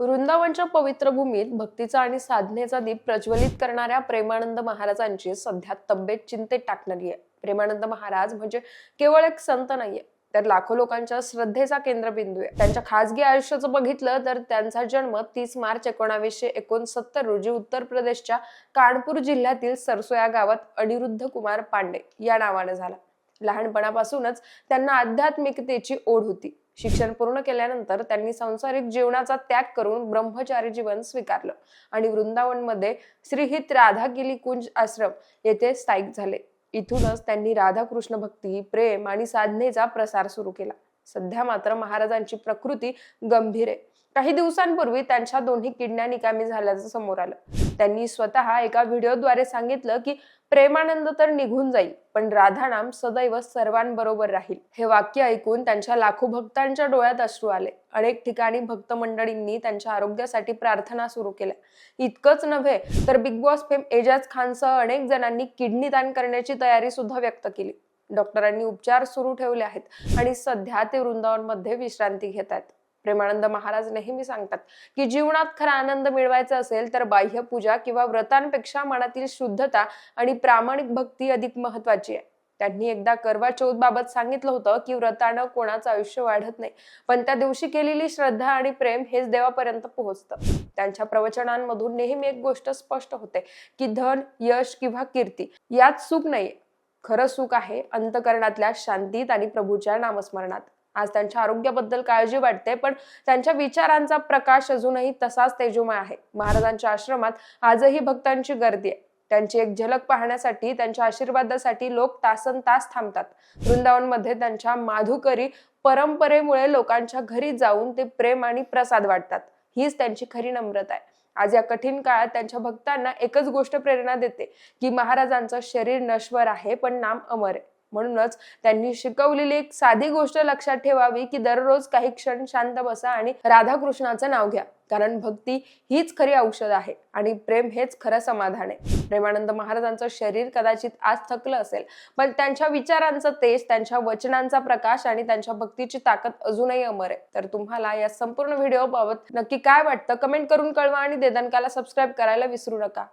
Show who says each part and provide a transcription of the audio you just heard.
Speaker 1: वृंदावनच्या पवित्र भूमीत भक्तीचा आणि साधनेचा दीप प्रज्वलित करणाऱ्या प्रेमानंद महाराजांची सध्या तब्येत चिंतेत टाकणारी आहे. प्रेमानंद महाराज म्हणजे केवळ एक संत नाहीये तर लाखो लोकांच्या श्रद्धेचा केंद्रबिंदू आहे. त्यांच्या खासगी आयुष्याचं बघितलं तर त्यांचा जन्म तीस मार्च एकोणावीसशे एकोणसत्तर रोजी उत्तर प्रदेशच्या कानपूर जिल्ह्यातील सरसो या गावात अनिरुद्ध कुमार पांडे या नावाने झाला. लहानपणापासूनच त्यांना आध्यात्मिकतेची ओढ होती. शिक्षण पूर्ण केल्यानंतर त्यांनी सांसारिक जीवनाचा त्याग करून ब्रह्मचारी जीवन स्वीकारलं. आणि वृंदावनमध्ये श्रीहित राधागिली कुंज आश्रम येथे स्थायिक झाले. इथूनच त्यांनी राधाकृष्ण भक्ती प्रेम आणि साधनेचा प्रसार सुरू केला. सध्या मात्र महाराजांची प्रकृती गंभीर आहे. काही दिवसांपूर्वी त्यांच्या दोन्ही किडण्या निकामी झाल्याचं समोर आलं. त्यांनी स्वतः एका व्हिडिओद्वारे सांगितलं की प्रेमानंद तर निघून जाईल पण राधानाम सदैव सर्वांबरोबर राहील. हे वाक्य ऐकून त्यांच्या लाखो भक्तांच्या डोळ्यात अश्रू आले. अनेक ठिकाणी भक्त मंडळींनी त्यांच्या आरोग्यासाठी प्रार्थना सुरू केल्या. इतकंच नव्हे तर बिग बॉस फेम एजाज खानसह अनेक जणांनी किडनी दान करण्याची तयारी सुद्धा व्यक्त केली. डॉक्टरांनी उपचार सुरू ठेवले आहेत आणि सध्या ते वृंदावनमध्ये विश्रांती घेत आहेत. प्रेमानंद महाराज नेहमी सांगतात की जीवनात खरा आनंद मिळवायचा असेल तर बाह्य पूजा किंवा व्रतांपेक्षा मनातील शुद्धता आणि प्रामाणिक भक्ती अधिक महत्वाची आहे. त्यांनी एकदा करवा चौथ बाबत सांगितलं होतं की व्रतानं कोणाचं आयुष्य वाढत नाही पण त्या दिवशी केलेली श्रद्धा आणि प्रेम हेच देवापर्यंत पोहोचतं. त्यांच्या प्रवचनांमधून नेहमी एक गोष्ट स्पष्ट होते की धन यश किंवा कीर्ती यात सुख नाहीये. खरं सुख आहे अंतकरणातल्या शांतीत आणि प्रभूच्या नामस्मरणात. आज त्यांच्या आरोग्याबद्दल काळजी वाटते पण त्यांच्या विचारांचा प्रकाश अजूनही तसाच तेजोमय आहे. महाराजांच्या आश्रमात आजही भक्तांची गर्दी आहे. त्यांची एक झलक पाहण्यासाठी त्यांच्या आशीर्वादासाठी लोक तासन तास थांबतात. वृंदावनमध्ये त्यांच्या माधुकरी परंपरेमुळे लोकांच्या घरी जाऊन ते प्रेम आणि प्रसाद वाटतात. हीच त्यांची खरी नम्रता आहे. आज या कठीण काळात त्यांच्या भक्तांना एकच गोष्ट प्रेरणा देते की महाराजांचं शरीर नश्वर आहे पण नाम अमर आहे. म्हणूनच त्यांनी शिकवलेली एक साधी गोष्ट लक्षात ठेवावी की दररोज काही क्षण शांत बसा आणि राधाकृष्णाचं नाव घ्या. कारण भक्ती हीच खरी औषध आहे आणि प्रेम हेच खरं समाधान आहे. प्रेमानंद महाराजांचं शरीर कदाचित आज थकलं असेल पण त्यांच्या विचारांचं तेज त्यांच्या वचनांचा प्रकाश आणि त्यांच्या भक्तीची ताकद अजूनही अमर आहे. तर तुम्हाला या संपूर्ण व्हिडिओ बाबत नक्की काय वाटतं? कमेंट करून कळवा आणि देदनकाला सबस्क्राईब करायला विसरू नका.